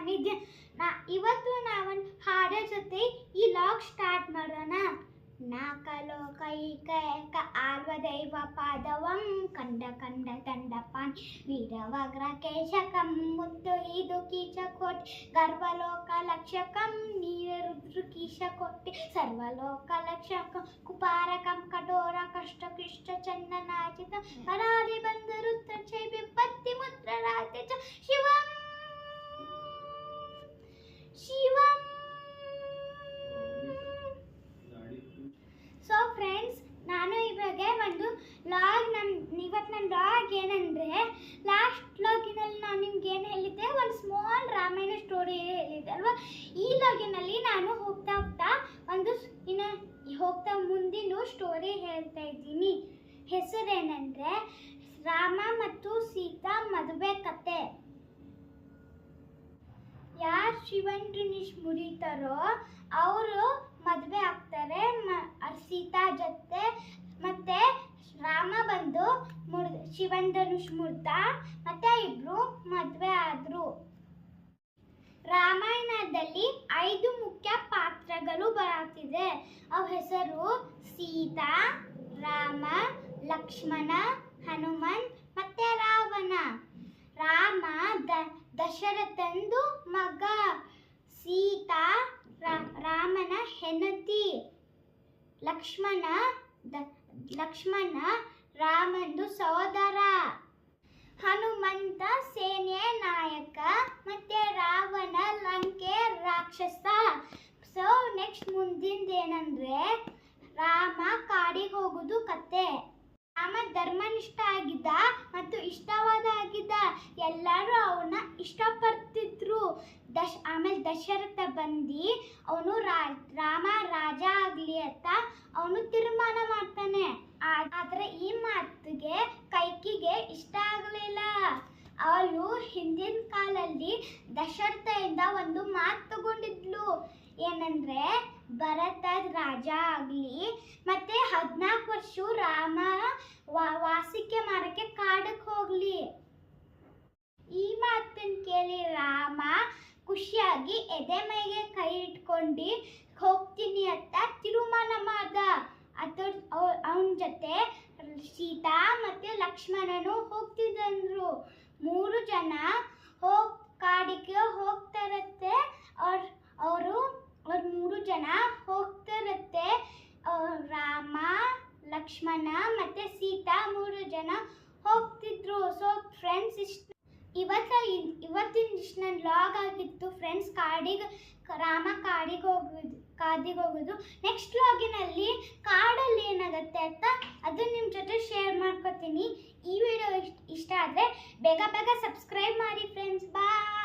ನಾನಿದ್ದೆ ನಾ, ಇವತ್ತು ನಾವೊಂದು ಹಾಡೋ ಜೊತೆ ಈ ಲಾಗ್ ಸ್ಟಾರ್ಟ್ ಮಾಡೋಣ. ನಾಕಲೋ ಕೈ ಕೈಕ ಆಲ್ವ ದೈವ ಪಾದವಂ, ಕಂಡ ಕಂಡ ದಂಡಪಾನ್ ವೀರವಗ್ರ ಕೇಶಕಂ, ಮುತ್ತು ಇದು ಕೀಚ ಕೋಟಿ. ಗರ್ವಲೋಕ ಲಕ್ಷಕಂ ನೀರು ಕೀಶ ಕೊಟ್ಟಿ. ಸರ್ವಲೋಕ ಲಕ್ಷಕಂ, ಕುಪಾರಕಂ, ಕಠೋರ ಕಷ್ಟ ಕೃಷ್ಟ ಚಂದನಾಚಿತ ಕರಾರಿ ಬಂದರು ಚೈ ವಿಪತ್ತಿ ಮುದ್ರ ಶಿವ ಶಿವಂ ಲಾಗ್ ಏನಂದರೆ ಲಾಸ್ಟ್ ಲಾಗಿನಲ್ಲಿ ನಾನು ನಿಮ್ಗೆ ಏನು ಹೇಳಿದ್ದೆ? ಒಂದು ಸ್ಮಾಲ್ ರಾಮಾಯಣ ಸ್ಟೋರಿ ಹೇಳಿದ್ದೆ ಅಲ್ವಾ? ಈ ಲಾಗಿನಲ್ಲಿ ನಾನು ಹೋಗ್ತಾ ಹೋಗ್ತಾ ಒಂದು ಇನ್ನು ಹೋಗ್ತಾ ಮುಂದಿನ ಸ್ಟೋರಿ ಹೇಳ್ತಾ ಇದ್ದೀನಿ. ಹೆಸರೇನೆಂದರೆ ರಾಮ ಮತ್ತು ಸೀತಾ ಮದುವೆ ಕತೆ. ಯಾರು ಶಿವಂಟ್ರಿನಿಶ್ ಮುರಿತಾರೋ, ಅವರು ಮದುವೆ ಆಗ್ತಾರೆ ಸೀತಾ ಜೊತೆ ಮತ್ತೆ ರಾಮ ಬಂದು ಮುರ್ ಶಿವನ್ ಧನುಷ್ ಮತ್ತೆ ಇಬ್ರು ಮದುವೆ ಆದ್ರು. ರಾಮಾಯಣದಲ್ಲಿ ಐದು ಮುಖ್ಯ ಪಾತ್ರಗಳು ಬರುತ್ತಿದೆ ಅವ ಹೆಸರು ಸೀತಾ, ರಾಮ, ಲಕ್ಷ್ಮಣ ಹನುಮನ್ ಮತ್ತೆ ರಾವಣ. ರಾಮ ದ ದಶರಥಂದು ಮಗ, ಸೀತಾ ರಾಮನ ಹೆಂಡತಿ, ಲಕ್ಷ್ಮಣ ದ ಲಕ್ಷ್ಮಣ ರಾಮಂದು ಸಹೋದರ. ಹನುಮಂತ, ಸೇನೆ ನಾಯಕ, ಮತ್ತೆ ರಾವಣ, ಲಂಕೆ ರಾಕ್ಷಸ. ಸೊ ನೆಕ್ಸ್ಟ್ ಮುಂದಿಂದೇನಂದ್ರೆ, ರಾಮ ಕಾಡಿಗೆ ಹೋಗುದು ಕತೆ ರಾಮ ಧರ್ಮನಿಷ್ಠ ಆಗಿದ್ದ ಮತ್ತು ಇಷ್ಟವಾದ ಆಗಿದ್ದ ಎಲ್ಲರೂ ಅವನ್ನ ಇಷ್ಟಪಡ್ತಿದ್ರು. ದಶ್, ಆಮೇಲೆ ದಶರಥ ಬಂದು ಅವನು ರಾಮ ರಾಜ ಆಗಲಿ ಅಂತ ಅವನು ಆದ್ರೆ ಈ ಮಾತಿಗೆ ಕೈಕಿಗೆ ಇಷ್ಟ ಆಗಲಿಲ್ಲ. ಅವಳು ಹಿಂದಿನ ಕಾಲಲ್ಲಿ ದಶರಥದಿಂದ ಒಂದು ಮಾತು ತಗೊಂಡಿದ್ಲು. ಏನಂದ್ರೆ, ಭರತ ರಾಜ ಆಗಲಿ, ಮತ್ತೆ ಹದಿನಾಲ್ಕು ವರ್ಷ ರಾಮ ವಾಸಿಕೆ ಮಾಡಕ್ಕೆ ಕಾಡಕ್ಕೆ ಹೋಗ್ಲಿ. ಈ ಮಾತನ್ನ ಕೇಳಿ ರಾಮ ಖುಷಿಯಾಗಿ ಎದೆ ಮೈಗೆ ಕೈ ಇಟ್ಕೊಂಡು, ಹೋಗ್ತೀನಿ ಅಂತ ತಿರುಮಾನ ಮಾಡ್ದ. ಅದ್ರ ಅವನ ಜೊತೆ ಸೀತಾ ಮತ್ತು ಲಕ್ಷ್ಮಣನು ಹೋಗ್ತಿದ್ರು ಮೂರು ಜನ ಹೋಗ್ ಕಾಡಿಗೆ ಹೋಗ್ತಾರತ್ತೆ. ಅವ್ರ ಅವರು ಅವ್ರ ಮೂರು ಜನ ಹೋಗ್ತಾರತ್ತೆ. ರಾಮ, ಲಕ್ಷ್ಮಣ ಮತ್ತು ಸೀತಾ ಮೂರು ಜನ ಹೋಗ್ತಿದ್ರು. ಸೊ ಫ್ರೆಂಡ್ಸ್ ಇಷ್ಟು ಇವತ್ತ ಇವತ್ತಿನ ಇಷ್ಟು ನನ್ನ ಲಾಗ್ ಆಗಿತ್ತು. ಫ್ರೆಂಡ್ಸ್ ಕಾಡಿಗೆ ರಾಮ ಕಾಡಿಗೆ ಹೋಗುದು ಕಾಡಿಗೆ ಹೋಗೋದು ನೆಕ್ಸ್ಟ್ ಲಾಗಿನಲ್ಲಿ ಕಾಡಲ್ಲಿ ಏನಾಗುತ್ತೆ ಅಂತ ಅದು ನಿಮ್ಮ ಜೊತೆ ಶೇರ್ ಮಾಡ್ಕೊತೀನಿ. ಈ ವಿಡಿಯೋ ಇಷ್ಟ ಆದರೆ ಬೇಗ ಬೇಗ ಸಬ್ಸ್ಕ್ರೈಬ್ ಮಾಡಿ ಫ್ರೆಂಡ್ಸ್ ಬಾಯ್